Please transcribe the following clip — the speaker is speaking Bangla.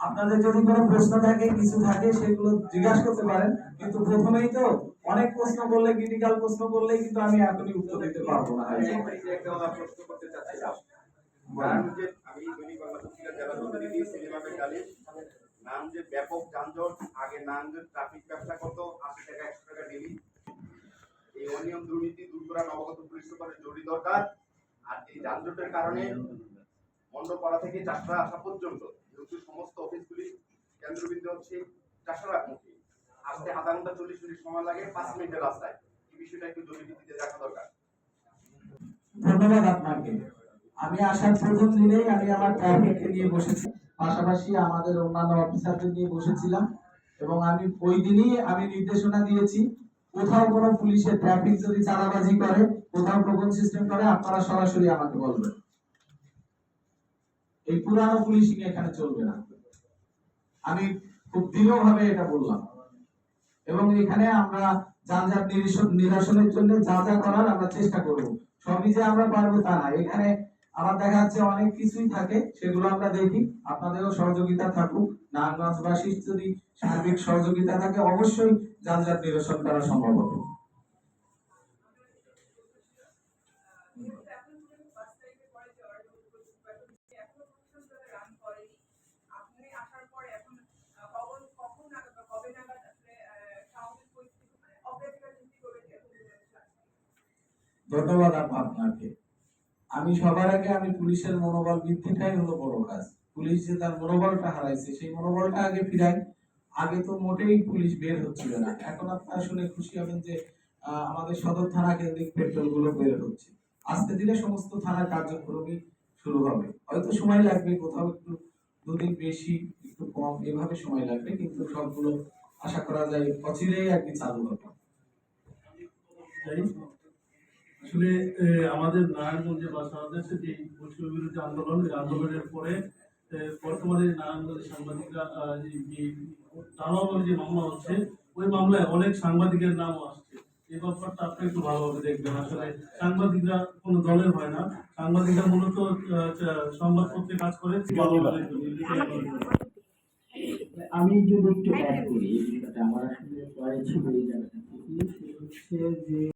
আপনাদের যদি কোনো প্রশ্ন থাকে, কিছু থাকে, সেগুলো জিজ্ঞাসা করতে পারেন। কিন্তু প্রথমেই তো অনেক প্রশ্ন করলে ক্রিটিক্যাল প্রশ্ন করলে কিন্তু আমি এখনই উত্তর দিতে পারব না। নাম যে ব্যাপক যানজট, আগে ট্রাফিক ব্যবসা টাকা, একশো টাকা এই অনিয়ম দুর্নীতি জরুরি দরকার। আর এই যানজটের কারণে মন্ডপাড়া থেকে যাত্রা আসা পর্যন্ত হচ্ছে আসতে আধা ঘণ্টা চল্লিশ মিনিট সময় লাগে, পাঁচ মিনিটের রাস্তায়। এই বিষয়টা একটু দেখা দরকার। ধন্যবাদ আপনাকে। আমি আসার প্রথম দিনেই আমি আমার ট্রাফিককে নিয়ে বসেছি। পাশাপাশি আমাদের অন্যান্য অফিসারদের নিয়ে বসেছিলাম। এবং আমি ওই দিনই আমি নির্দেশনা দিয়েছি, কোথাও কোনো পুলিশের ট্রাফিক যদি চাঁদাবাজি করে, কোথাও টোকন সিস্টেম করে, আপনারা সরাসরি আমাকে বলবেন। এই পুরানো পুলিশিং এখানে চলবে না। আমি খুব দৃঢ়ভাবে এটা বললাম। এবং এখানে আমরা নিরসন- নিরসনের জন্য যা যা করার আমরা চেষ্টা করব। সবই যে আমরা পারব তা না। এখানে আমার দেখা যাচ্ছে অনেক কিছুই থাকে, সেগুলো আমরা দেখি। আপনাদেরও সহযোগিতা থাকুক। নারায়ণগঞ্জবাসীর যদি সার্বিক সহযোগিতা থাকে, অবশ্যই যানজট নিরসন করা সম্ভব হবে আপনি আসার পরে এখন আহ, কখন কখন নাগাদ বা কবে নাগাদ আসলে আহ, স্বাভাবিক পরিস্থিতি মানে অগ্রাধিকার ভিত্তি করে যে এখন ধন্যবাদ আপা আপনাকে। আমি সবার আগে আমি পুলিশের মনোবল বৃদ্ধিটাই হলো বড় কাজ। পুলিশ যে তার মনোবলটা হারাইছে, সেই মনোবলটা আগে ফিরাই। আগে তো মোটেই পুলিশ বের হচ্ছিল না। এখন আপনারা শুনে খুশি হবেন যে আমাদের সদর থানা কেন্দ্রিক পেট্রোলগুলো বের হচ্ছে। আস্তে ধীরে সমস্ত থানার কার্যক্রমই শুরু হবে। হয়তো সময় লাগবে, কোথাও একটু, দুদিন বেশি, একটু কম, এভাবে সময় লাগবে, কিন্তু সবগুলো আশা করা যায় অচিরেই আর কি চালু হবে। আসলে আমাদের নারায়ণগঞ্জে বা সারা দেশে যে বৈষম্য বিরোধী আন্দোলন আন্দোলনের পরে বর্তমানে নারায়ণগঞ্জের সাংবাদিকরা আহ, যে- মামলা হচ্ছে ওই মামলায় অনেক সাংবাদিকের নামও আসছে। এই ব্যাপারটা আপনি একটু ভালোভাবে দেখবেন। আসলে সাংবাদিকরা কোনো দলের হয় না। সাংবাদিকরা মূলত সংবাদপত্রে কাজ করে। আমি যদি একটু অ্যাড করি আমার আসলে পরে ছিল এই জায়গাটা। হচ্ছে যে